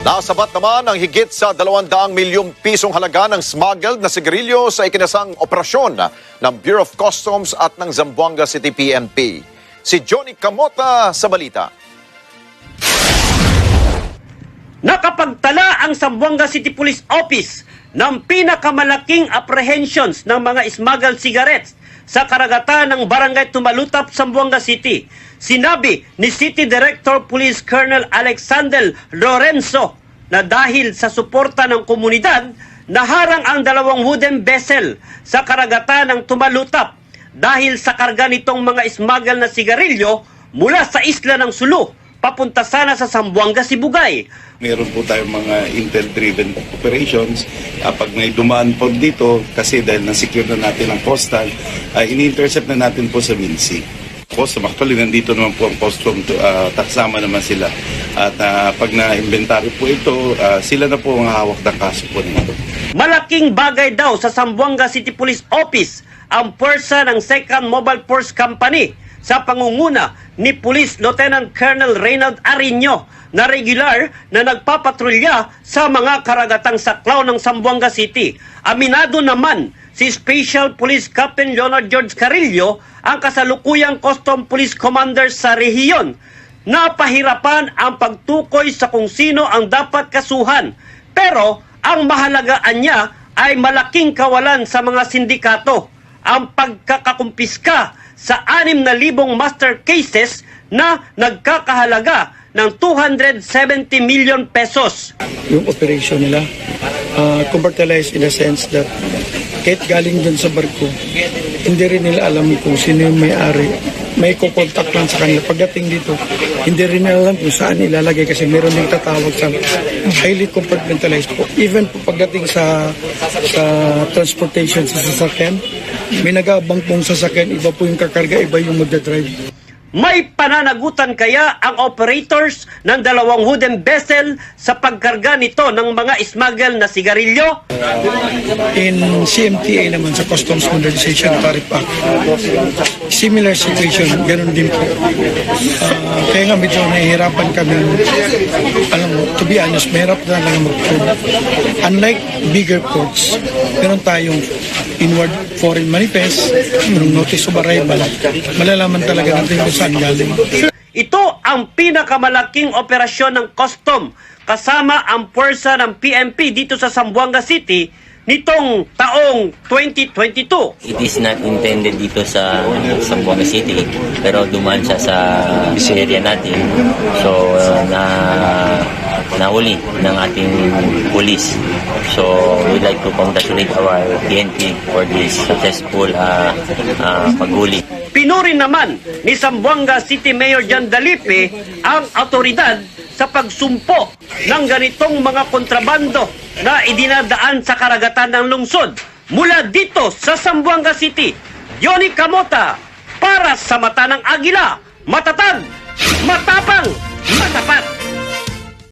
Nasabat naman ang higit sa 200 milyong pisong halaga ng smuggled na sigarilyo sa ikinasang operasyon ng Bureau of Customs at ng Zamboanga City PNP. Si Johnny Camota sa balita. Ang Zamboanga City Police Office ng pinakamalaking apprehensions ng mga smuggled cigarettes sa karagatan ng Barangay Tumalutap, Zamboanga City. Sinabi ni City Director Police Colonel Alexander Lorenzo na dahil sa suporta ng komunidad, naharang ang dalawang wooden vessel sa karagatan ng Tumalutap dahil sa karga nitong mga smuggle na sigarilyo mula sa isla ng Sulu papunta sana sa Zamboanga, Sibugay. Meron po tayong mga intel-driven operations. Ah, pag may dumaan po dito, kasi dahil na-secure na natin ang postal, uh, ini-intercept na natin po sa Minsi. Custom, actually nandito naman po ang custom, uh, taksama naman sila. At ah, pag na-inventory po ito, ah, sila na po ang hawak ng kaso po nito. Malaking bagay daw sa Zamboanga City Police Office ang pwersa ng 2nd Mobile Force Company sa pangunguna ni Police Lieutenant Colonel Reynald Arino na regular na nagpapatrolya sa mga karagatang saklaw ng Zamboanga City. Aminado naman si Special Police Captain Leonard George Carillo ang kasalukuyang Custom Police Commander sa rehiyon napahirapan ang pagtukoy sa kung sino ang dapat kasuhan. Pero ang mahalagaan niya ay malaking kawalan sa mga sindikato. Ang pagkakakumpiska sa 6,000 master cases na nagkakahalaga ng 270 million pesos. yung operation nila. Uh, compartmentalized in a sense that kahit galing dun sa barko, hindi rin nila alam kung sino yung may-ari. May kukontak lang sa kanila. Pagdating dito, hindi rin alam kung saan ilalagay kasi meron yung tatawag sa highly compartmentalized po. Even po pagdating sa sa transportation sa sasakyan, may nagabang pong sasakyan, iba po yung kakarga, iba yung magdadrive. May pananagutan kaya ang operators ng dalawang wooden vessel sa pagkarga nito ng mga smuggle na sigarilyo? In CMTA naman sa Customs Modernization Tariff Act, similar situation, ganun din po. Ah, kaya nga medyo nahihirapan kami, alam mo, to be honest, mahirap na lang mag-prove. Unlike bigger ports, meron tayong inward foreign manifest, notice of arrival, malalaman talaga natin kung saan galing. Ito ang pinakamalaking operasyon ng custom kasama ang puwersa ng PMP dito sa Zamboanga City nitong taong 2022. It is not intended dito sa Zamboanga City pero duman siya sa area natin. So uh, na nauli ng ating police. So we'd like to congratulate our PNP for this successful uh, uh, paghuli. Pinuri naman ni Zamboanga City Mayor Jan Dalipe ang autoridad sa pagsumpo ng ganitong mga kontrabando na idinadaan sa karagatan ng lungsod mula dito sa Zamboanga City. Yoni Kamota para sa mata ng agila, matatag, matapang.